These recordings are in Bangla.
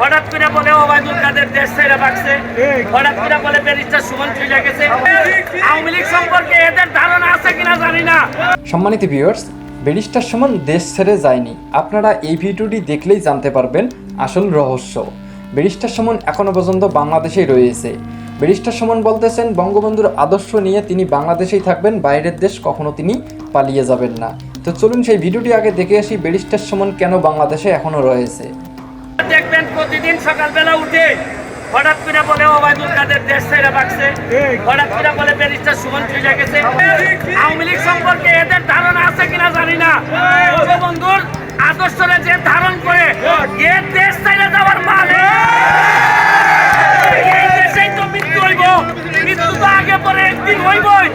হঠাৎ করে বলে ওবায়দুল কাদের দেশ ছেড়ে বাগছে হঠাৎ করে বলে, ব্যারিস্টার সুমন চলে গেছে। আওয়ামী লীগ সম্পর্কে এদের ধারণা আছে কিনা জানি না। সম্মানিত ভিউয়ার্স ব্যারিস্টার সুমন দেশ ছেড়ে যায়নি। আপনারা এই ভিডিওটি দেখলেই জানতে পারবেন আসল রহস্য। ব্যারিস্টার সুমন এখনও পর্যন্ত বাংলাদেশেই রয়েছে। ব্যারিস্টার সুমন বলতেছেন, বঙ্গবন্ধুর আদর্শ নিয়ে তিনি বাংলাদেশেই থাকবেন, বাইরের দেশ কখনো তিনি পালিয়ে যাবেন না। তো চলুন সেই ভিডিওটি আগে দেখে আসি, ব্যারিস্টার সুমন কেন বাংলাদেশে এখনও রয়েছে। দেখবেন প্রতিদিন সকালবেলা উঠে হঠাৎ করে বলে ওবায়দুল কাদের দেশ ছেড়ে বাগছে হঠাৎ করে বলে ব্যারিস্টার সুমন চলে গেছে। আওয়ামী লীগ সম্পর্কে এদের ধারণা আছে কিনা জানি না। বন্ধুর আদর্শরে যে ধারণ করে এ দেশ ছেড়ে যাওয়ার মানে? এই দেশেই তো মৃত্যু হইব। মৃত্যু তো আগে পরে একদিন হইবই।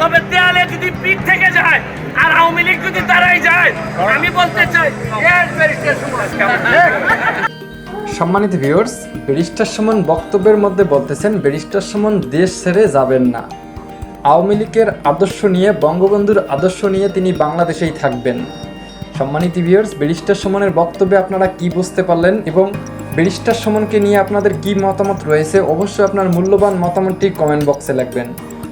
তবে দেয়ালে যদি পিঠ থেকে যায় আর আওয়ামী লীগ যদি দাঁড়াই যায়, আমি বলতে চাই। সম্মানিত ভিউয়ার্স ব্যারিস্টার সুমন বক্তব্যের মধ্যে বলতেছেন, ব্যারিস্টার সুমন দেশ ছেড়ে যাবেন না। আওয়ামী লীগের আদর্শ নিয়ে, বঙ্গবন্ধুর আদর্শ নিয়ে তিনি বাংলাদেশেই থাকবেন। সম্মানিত ভিউয়ার্স ব্যারিস্টার সুমনের বক্তব্যে আপনারা কি বুঝতে পারলেন এবং ব্যারিস্টার সুমনকে নিয়ে আপনাদের কি মতামত রয়েছে, অবশ্যই আপনার মূল্যবান মতামতটি কমেন্ট বক্সে লিখবেন।